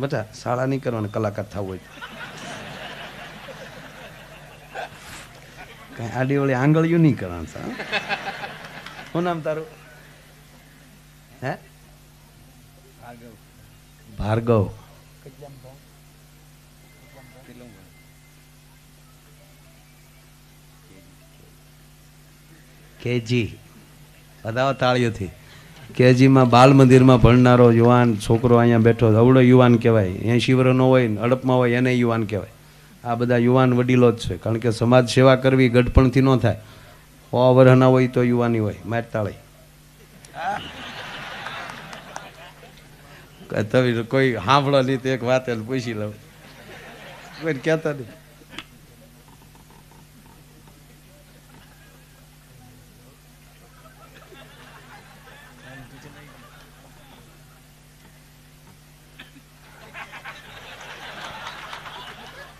બેટા શાળા નહીં કરવાની કલાકાર થવું હોય કઈ આડી વળી આંગળીઓ નહીં કરવાનું સા શું નામ તારું? હે? ભાર્ગવ. કેજી. બધા તાળીઓથી. કેજીમાં બાલ મંદિરમાં ભણનારો યુવાન છોકરો અહીંયા બેઠો અવડો યુવાન કહેવાય. અહીંયા શિવરનો હોય ને અડપમાં હોય એને યુવાન કહેવાય. આ બધા યુવાન વડીલો જ છે. કારણ કે સમાજ સેવા કરવી ગઢપણથી ન થાય. સો વર્ષના હોય તો યુવાની હોય. મારતાળી તમે કોઈ સાંભળો નહીં તો એક વાત પૂછી લઉં. કોઈ કહેતા નહીં.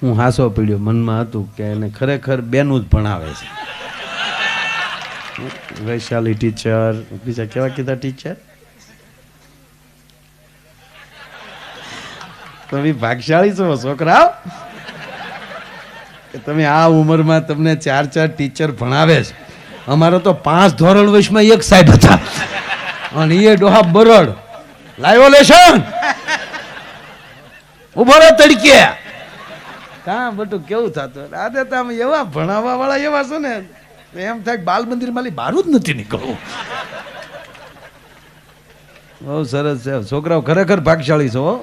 હું હાસો પીડ્યો. મનમાં હતું કે એને ખરેખર બેનું જ ભણાવે છે. વૈશાલી ટીચર. બીજા કેવા કીધા ટીચર? તમે ભાગશાળી છો છોકરાઓ? તમે આ ઉંમરમાં તમને ચાર ચાર ટીચર ભણાવે છે. અમારો તો પાંચ ધોરણ વર્ષમાં એક સાહેબ હતા. અને એ ડોહા બરડ. લાવ્યો લેશન. ઊભો તડકે. કાં બધું કેવું થતું? આજે તો આમ એવા ભણાવવા વાળા એવા છો ને એમ થાય બાલ મંદિરમાંથી બારું જ નથી નીકળવું. બહુ સરસ છે. છોકરાઓ ખરેખર ભાગશાળી છો હો.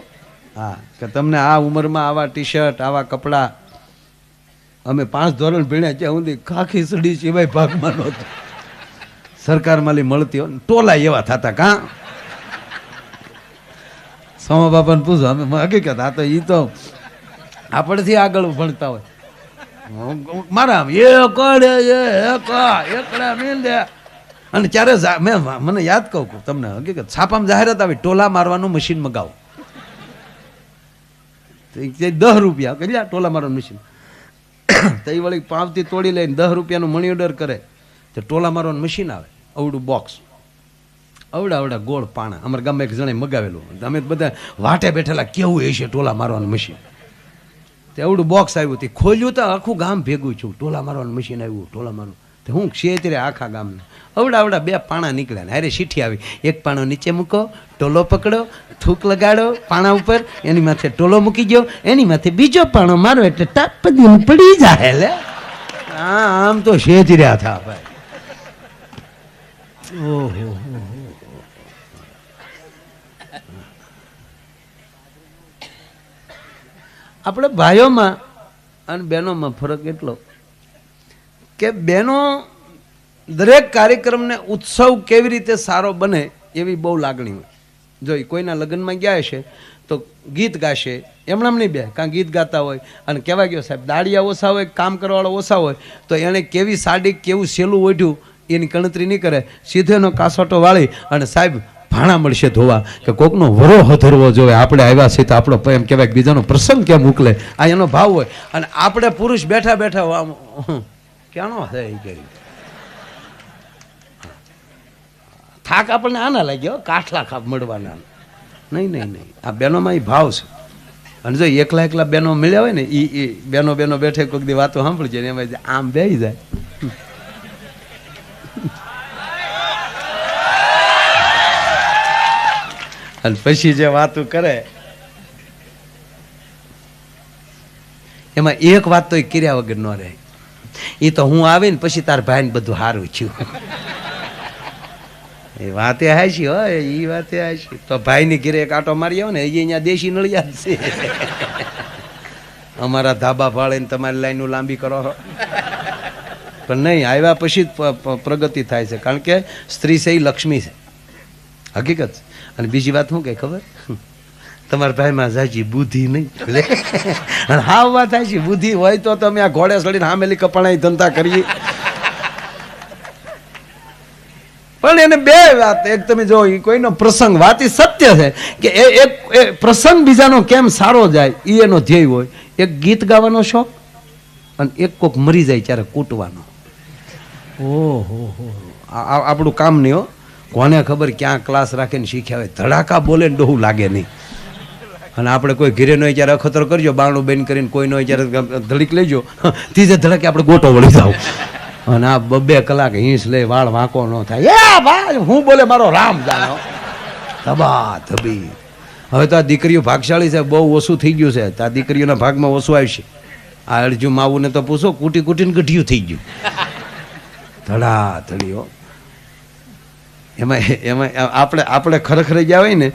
હા. કે તમને આ ઉંમરમાં આવા ટી શર્ટ આવા કપડાં અમે પાંચ ધોરણ ભીણ્યા ત્યાં સુધી ખાખી સડી સિવાય ભાગમાં નહોતું. સરકાર માલી મળતી હોય ટોલા એવા થતા કાં? સમા બાપાને પૂછો અમે હકીકત આ તો એ તો આપણથી આગળ ભણતા હોય. મારા આમ એ કડે એ એક એકડા મીંડે અને ત્યારે મેં મને યાદ કહું કહું તમને, હકીકત, છાપામાં જાહેરાત આવી, ટોલા મારવાનું મશીન મગાવો. દસ રૂપિયા, કરી આ ટોલા મારવાનું મશીન તો એ વળી પાવતી તોડી લઈને દસ રૂપિયાનું મની ઓર્ડર કરે, તો ટોલા મારવાનું મશીન આવે, અવડું બોક્સ અવડા અવડા ગોળ પાણા, અમારા ગામમાં એક જણે મગાવેલું. અમે બધા વાટે બેઠેલા, કેવું હશે ટોલા મારવાનું મશીન તે એવડું બોક્સ આવ્યું તે ખોલ્યું તો આખું ગામ ભેગું છું ટોલા મારવાનું મશીન આવ્યું ટોલા મારવાનું. તો હું ક્ષેત્રે આખા ગામને. અવડા અવડા બે પાણા નીકળ્યા ને અરે શીઠી આવી. એક પાણો નીચે મૂકો ટોલો પકડો, થૂક લગાડો, પાણા ઉપર, એની માથે ટોલો મૂકી ગયો એની માથે બીજો પાણો મારો એટલે ટાપ પડી જાય લે. આમ તો શેજર્યા હતા ભાઈ. ઓહો આપણે ભાઈઓમાં અને બહેનોમાં ફરક એટલો કે બહેનો દરેક કાર્યક્રમને ઉત્સવ કેવી રીતે સારો બને એવી બહુ લાગણી હોય. જોઈ કોઈના લગ્નમાં ગયા છે તો ગીત ગાશે એમણામ નહીં બે કાં ગીત ગાતા હોય અને કહેવાય ગયો, સાહેબ દાળિયા ઓછા હોય કામ કરવાવાળો ઓછા હોય, તો એણે કેવી સાડી, કેવું સેલું ઓઢ્યું, એની ગણતરી નહીં કરે. સીધેનો કાસોટો વાળી અને સાહેબ ભાણા મળશે ધોવા, કે કોકનો વરો હધરવો જોઈએ આપણે આવ્યા છીએ તો આપણો એમ કહેવાય બીજાનો પ્રસંગ કેમ મોકલે? આ એનો ભાવ હોય. અને આપણે પુરુષ બેઠા બેઠા ક્યાંનો છે એ કે? થાક આપણને આના લાગ્યો કાઠલા ખાપ મળવાના. નહીં નહીં નહીં. આ બેનોમાં એ ભાવ છે. અને જો એકલા એકલા બેનો મળ્યા હોય ને એ એ બેનો બેનો બેઠે કોઈક દી વાતો સાંભળજે ને એમાં આમ બેહી જાય. અને પછી જે વાતો કરે, એમાં એક વાત તો કર્યા વગર ન રહે. એ તો હું આવીને પછી તાર ભાઈને બધું હારું થયું. એ વાતે હાશી હો એ વાતે હાશી તો ભાઈની ઘેરે એક આટો મારી આવો ને એ અહીંયા દેશી નળિયા છે. અમારા ધાબા ફાળીને તમારી લાઈનો લાંબી કરો પણ નહીં, આવ્યા પછી જ પ્રગતિ થાય છે. કારણ કે સ્ત્રી છે એ લક્ષ્મી છે. હકીકત. અને બીજી વાત શું કે ખબર? તમારા ભાઈમાં જાજી બુદ્ધિ નહીં. અને હા વાત થાય છે, બુદ્ધિ હોય તો તમે આ ઘોડે ચડીને હામેલી કપણાઈ ધંધા કરીએ. પણ એને બે વાત, એક તમે જો કોઈનો પ્રસંગ, વાત ઈ સત્ય છે કે એ એક, એ પ્રસંગ બીજાનો કેમ સારો જાય એ એનો ધ્યેય હોય. એક ગીત ગાવાનો શોખ અને એક કોક મરી જાય ત્યારે કૂટવાનો. ઓહો આપણું કામ નહીં હો. કોને ખબર ક્યાં ક્લાસ રાખીને શીખ્યા હોય? ધડાકા બોલે ને ડોહું લાગે નહીં. અને આપણે કોઈ ઘીરે નો જ્યારે અખતર કરજો, બારણું બેન કરીને કોઈ નો ત્યારે ધડીક લેજો. ત્રીજે ધડકે આપણે ગોટો વળી જાવ અને આ બબે કલાક હિંસ લે, વાળ વાંકો ન થાય. એ ભાઈ, હું બોલે મારો રામ જાણો. ધબા ધબી હવે તો આ દીકરીઓ ભાગશાળી છે, બહુ ઓછું થઈ ગયું છે. આ દીકરીઓના ભાગમાં ઓછું આવશે. આ અડજુ માવુને તો પૂછો, કૂટી કૂટીને ગઢિયું થઈ ગયું. ધડા ધડીઓ. એમાં એમાં આપણે આપણે ખરેખર જ હોય ને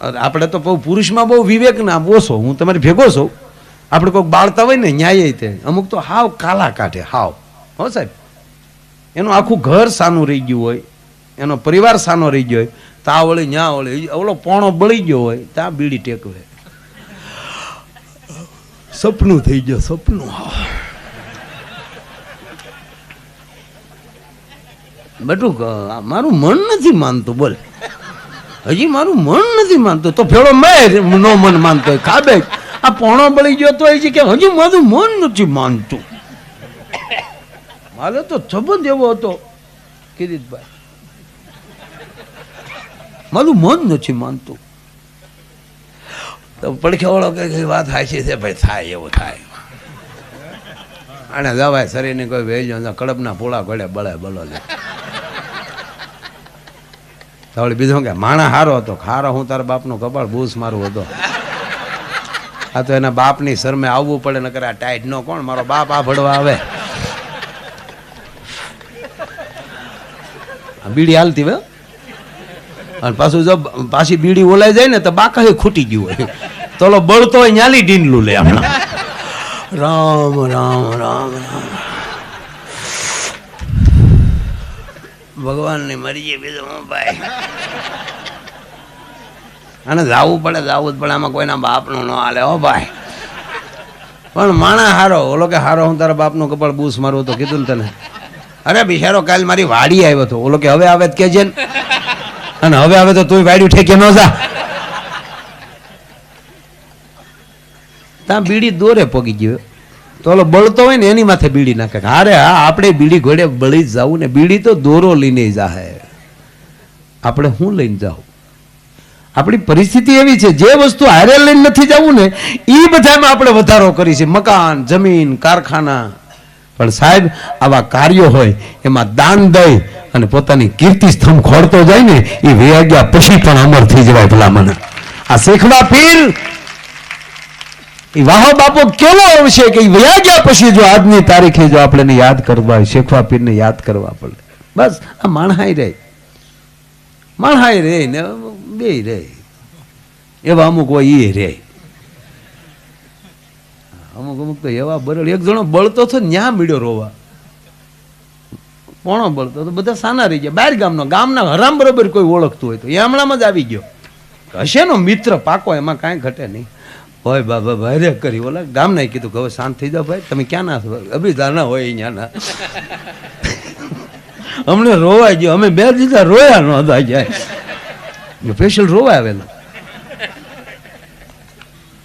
આપણે તો બહુ પુરુષમાં બહુ વિવેક ના ઓછો, હું તમારે ભેગો છું. આપણે કોઈક બાળતા હોય ને, ન્યાય તે. અમુક તો હાવ કાલા કાઢે, હાવ. હો સાહેબ. એનું આખું ઘર સાનું રહી ગયું હોય, એનો પરિવાર સાનો રહી ગયો હોય, તા વળી, ન્યા વળી ઓલો પોણો બળી ગયો હોય ત્યાં બીડી ટેકવે. સપનું થઈ ગયો, સપનું. બધું ક- મારું મન નથી માનતું, બોલ. હજી મારું મન નથી માનતું. તો ફેરો મેં નો મન માનતો હોય, ખાબે. આ પોણો બળી ગયો તો એ છે કે હજી મારું મન નથી માનતું. મારે તો સંબંધ એવો હતો, કિરીટભાઈ. મારું મન નથી માનતું. તો પડખેવાળો કે, વાત હાચી છે ભાઈ, થાય એવું થાય. અને દવાય શરીરની કોઈ વેજો કડપના પોળા ઘડે બળે બળો લે. તો બીજું કે, માણા હારો હતો, ખારો હું તારા બાપનો કપાળ બૂસ મારું હતો. આ તો એના બાપની શરમે આવવું પડે, નકર આ ટાઈટ નો કોણ, મારો બાપ આ ભડવા આવે. બીડી હાલતી હવે અને પાછું જો પાછી બીડી ઓલાઈ જાય ને, તો બાકા ખૂટી ગયું હોય. તો બળતો હોય ન્યાલી ઢીંડલું લે હમણાં. રામ રામ રામ રામ. ભગવાનની મરજી બીજું હું ભાઈ? અને જાવું પડે, જાવું જ પડે, આમાં કોઈના બાપનું ન હાલે, હો ભાઈ. પણ માણા હારો, ઓલો કે હારો, હું તારા બાપનું કપાળ બૂસ મારું તો કીધું ને તને. અરે બિચારો કાલ મારી વાડી આવ્યો હતો. ઓલો કે હવે આવે જ કેજે ને. અને હવે આવે તો તું વાડ્યું ઠેકે ન જા. ત્યાં બીડી દોરે પગી ગયો. તો ઓલો બળતો હોય ને એની માથે બીડી નાખે. અરે હા, આપણે બીડી ઘોડે બળી જ જવું ને બીડી તો દોરો લઈને જાહે. આપણે શું લઈને જાઉં? આપણી પરિસ્થિતિ એવી છે, જે વસ્તુ હારે લઈને નથી જવું ને એ બધામાં આપણે વધારો કરી છે. મકાન, જમીન, કારખાના. પણ સાહેબ, આવા કાર્યો હોય, એમાં દાન દઈ અને પોતાની કીર્તિ સ્તંભ ખોડતો જાય ને એ વેગ્યા પછી પણ અમર થઈ જવાય ભલા મને આ શીખવા પીર એ વાહો બાપો કેવો આવશે કે વયા પછી જો આજની તારીખે જો આપણે યાદ કરવા શેખવા પીરને યાદ કરવા પડે. બસ, આ માણહાઈ રે માણહાઈ રે ને બે રે એવા અમુક હોય એ રે અમુક અમુક તો એવા બરડ. એક જણો બળતો હતો ન્યા મીડ્યો રોવા. કોણો બળતો તો બધા સાના રહી ગયા. બહાર ગામનો, ગામના હરામ બરોબર કોઈ ઓળખતું હોય તો. એ હમણાં જ આવી ગયો. હશે નો મિત્ર પાકો, એમાં કાંઈ ઘટે નહીં. હોય બાબા ભાઈ રે કરી, ઓલા, ગામના કીધું કે હવે શાંત થઈ જાઓ ભાઈ, તમે ક્યાં ના છો? અભિધાના હોય અહીંયા ના. અમને રોવાય ગયો, અમે બે દીધા રોયા ન હતા જાય સ્પેશિયલ રોવા આવેલા.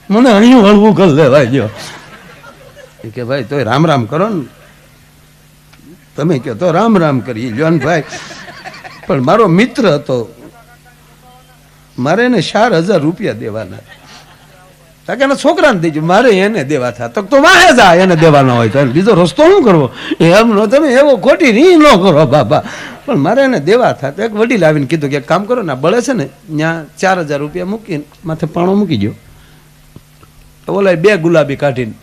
મને અહીં હળવું કરી લેવાય ગયો. કે ભાઈ, તોય રામ રામ કરો ને. તમે કહો તો રામ રામ કરી જોન ને ભાઈ. પણ મારો મિત્ર હતો. મારે એને ચાર હજાર રૂપિયા દેવાના. તા એના છોકરાને દેજો, મારે એને દેવા થા. તો તો વાહે જા એને દેવાના હોય તો બીજો રસ્તો શું કરવો? એમ ન તમે એવો ખોટી રી ન કરો, બાબા. પણ મારે એને દેવા થા. તો એક વડીલ આવીને કીધું કે કામ કરો ને બળે છે ને ત્યાં ચાર હજાર રૂપિયા મૂકીને માથે પાણો મૂકી ગયો ઓલા બે ગુલાબી કાઢીને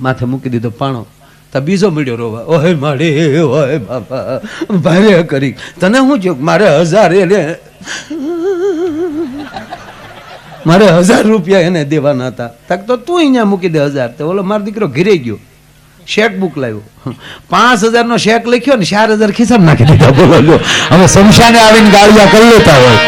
માથે મૂકી દીધો પાણો. તો બીજો મળ્યો રોવા. ઓહે મારે, ઓહે બાપા ભારે કરી. તને શું જો મારે હજાર એને મારે હજાર રૂપિયા એને દેવાના હતા. તક તો તું અહીંયા મૂકી દે હજાર. તો ઓલો મારો દીકરો ઘીરે ગયો. શેક બુક લાવ્યો. પાંચ હજારનો શેક લખ્યો ને ચાર હજાર ખિસ્સામાં નાખી દીધા. બોલો હવે શમશાને આવીને ગાળિયા કરી લેતા હોય.